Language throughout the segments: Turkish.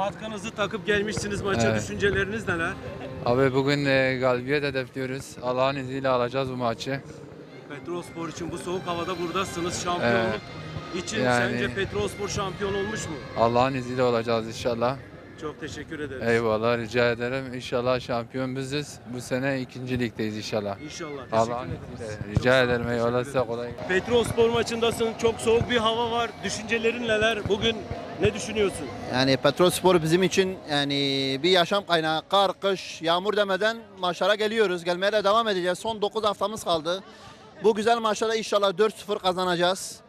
Atkınızı takıp gelmişsiniz maça. Evet. Düşünceleriniz neler? Abi bugün e, galibiyet hedefliyoruz. Allah'ın izniyle alacağız bu maçı. Petrolspor için bu soğuk havada buradasınız. Şampiyonluk için Yani- sence Petrolspor şampiyon olmuş mu? Allah'ın izniyle olacağız inşallah. Çok teşekkür ederiz. Eyvallah rica ederim. İnşallah şampiyon biziz. Bu sene ikinci ligdeyiz inşallah. İnşallah. Teşekkür Allah'ın ederiz. izniyle. Rica ederim. Eyvallah size kolay gelsin. Petrolspor maçındasın. Çok soğuk bir hava var. Düşüncelerin neler? Bugün ne düşünüyorsun? Yani petrol sporu bizim için yani bir yaşam kaynağı. Kar, kış, yağmur demeden maçlara geliyoruz. Gelmeye de devam edeceğiz. Son 9 haftamız kaldı. Bu güzel maçlarda inşallah 4-0 kazanacağız.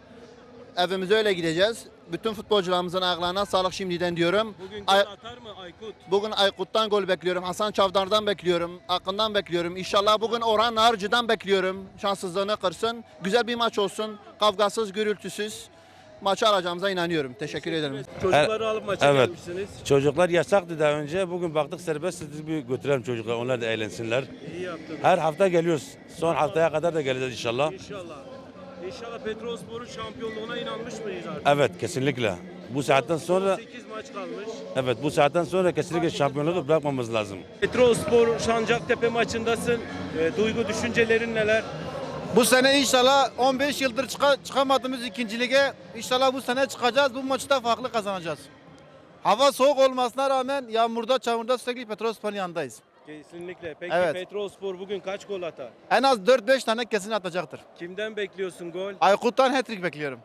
Evimize öyle gideceğiz. Bütün futbolcularımızın ayaklarına sağlık şimdiden diyorum. Bugün gol Ay- atar mı Aykut? Bugün Aykut'tan gol bekliyorum. Hasan Çavdar'dan bekliyorum. Akın'dan bekliyorum. İnşallah bugün Orhan Narcı'dan bekliyorum. Şanssızlığını kırsın. Güzel bir maç olsun. Kavgasız, gürültüsüz. Maçı alacağımıza inanıyorum. Teşekkür ederim. Çocukları alıp maça Evet. gelmişsiniz. Çocuklar yasaktı daha önce. Bugün baktık serbest bir götürelim çocuklar. Onlar da eğlensinler. İyi yaptınız. Her hafta geliyoruz. Son haftaya kadar da geleceğiz inşallah. İnşallah. İnşallah Petrolspor'un şampiyonluğuna inanmış mıyız artık? Evet kesinlikle. Bu saatten sonra 8 maç kalmış. evet bu saatten sonra kesinlikle şampiyonluğu bırakmamız lazım. Petrolspor Sancaktepe maçındasın. E, duygu düşüncelerin neler? Bu sene inşallah 15 yıldır çıka- çıkamadığımız ikinci lige inşallah bu sene çıkacağız. Bu maçı da farklı kazanacağız. Hava soğuk olmasına rağmen yağmurda çamurda sürekli Petrolspor'un yanındayız. Kesinlikle. Peki Evet. Petrolspor bugün kaç gol atar? En az 4-5 tane kesin atacaktır. Kimden bekliyorsun gol? Aykut'tan hat-trick bekliyorum.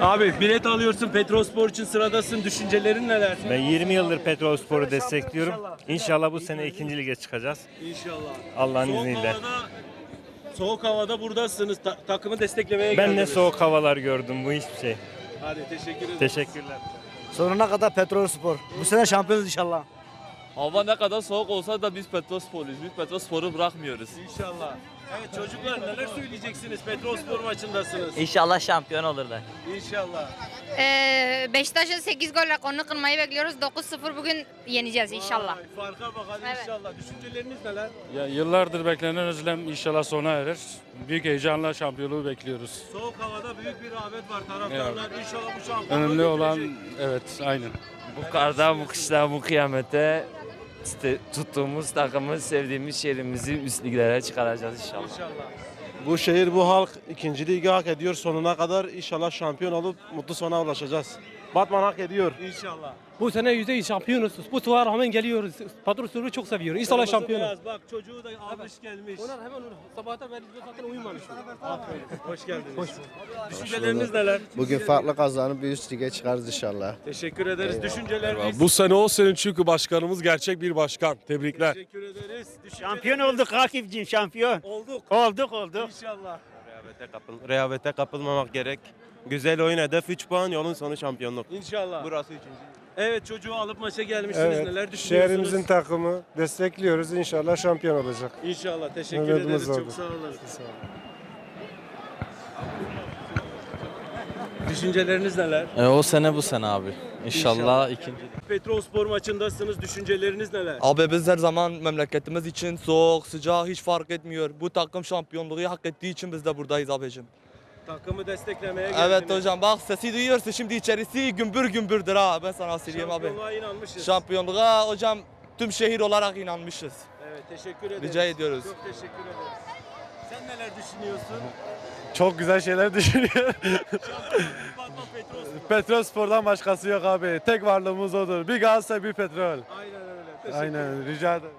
Abi bilet alıyorsun Petrolspor için sıradasın. Düşüncelerin neler? Ben 20 yıldır Petrolspor'u destekliyorum. İnşallah bu sene ikinci lige çıkacağız. İnşallah. Allah'ın soğuk izniyle. Havada, soğuk havada buradasınız. Ta- takımı desteklemeye Ben ne geldiniz. soğuk havalar gördüm bu hiçbir şey. Hadi teşekkür ederim. Teşekkürler. Sonuna kadar petrol spor. Bu sene şampiyonuz inşallah. Hava ne kadar soğuk olsa da biz Petrospor'uz. Biz Petrospor'u bırakmıyoruz. İnşallah. Evet çocuklar neler söyleyeceksiniz? Petrolspor maçındasınız. İnşallah şampiyon olurlar. İnşallah. Ee, Beşiktaş'a 8 gol rekorunu kırmayı bekliyoruz. 9-0 bugün yeneceğiz inşallah. Vay, farka bak hadi Evet. inşallah. Düşünceleriniz neler? Ya yıllardır beklenen özlem inşallah sona erer. Büyük heyecanla şampiyonluğu bekliyoruz. Soğuk havada büyük bir rağbet var taraftarlar. İnşallah bu şampiyonluğu Önemli olan getirecek. evet aynen. Bu karda, bu kışta, bu kıyamette işte tuttuğumuz takımı, sevdiğimiz şehrimizi üst liglere çıkaracağız inşallah. İnşallah. Bu şehir, bu halk ikinci ligi hak ediyor. Sonuna kadar inşallah şampiyon olup mutlu sona ulaşacağız. Batman hak ediyor. İnşallah. Bu sene yüzde şampiyonuz. Bu tuva rağmen geliyoruz. Patron sporu çok seviyoruz. İnşallah şampiyonuz. beyaz, Bak çocuğu da almış gelmiş. hemen sabahta ben zaten uyumamış. Aferin. Hoş geldiniz. Düşünceleriniz neler? Bugün farklı kazanıp bir üst lige çıkarız inşallah. Teşekkür ederiz. Düşünceleriniz. Bu sene o senin çünkü başkanımız gerçek bir başkan. Tebrikler. Teşekkür ederiz. Düşünceleriniz- Şampiyon olduk Akif'ciğim şampiyon. Olduk. Olduk olduk. İnşallah. Rehavete, kapıl rehavete kapılmamak gerek. Güzel oyun hedef 3 puan yolun sonu şampiyonluk. İnşallah. Burası için. Evet çocuğu alıp maça gelmişsiniz. Neler düşünüyorsunuz? Şehrimizin takımı destekliyoruz. İnşallah şampiyon olacak. İnşallah. Teşekkür Umudumuz ederiz. oldu. Çok sağ olun. Düşünceleriniz neler? E, o sene bu sene abi. İnşallah, İnşallah. ikinci. Petrolspor maçındasınız. Düşünceleriniz neler? Abi biz her zaman memleketimiz için soğuk, sıcak hiç fark etmiyor. Bu takım şampiyonluğu hak ettiği için biz de buradayız abicim. Takımı desteklemeye geldiniz. Evet hocam bak sesi duyuyorsun şimdi içerisi gümbür gümbürdür ha ben sana söyleyeyim abi. Şampiyonluğa inanmışız. Şampiyonluğa hocam tüm şehir olarak inanmışız. Evet teşekkür ederiz. Rica ediyoruz. Çok teşekkür ederiz. Sen neler düşünüyorsun? Çok güzel şeyler düşünüyor. Batman Petrolspor. petrol spordan başkası yok abi. Tek varlığımız odur. Bir Galatasaray bir petrol. Aynen öyle. Teşekkür Aynen rica ederim.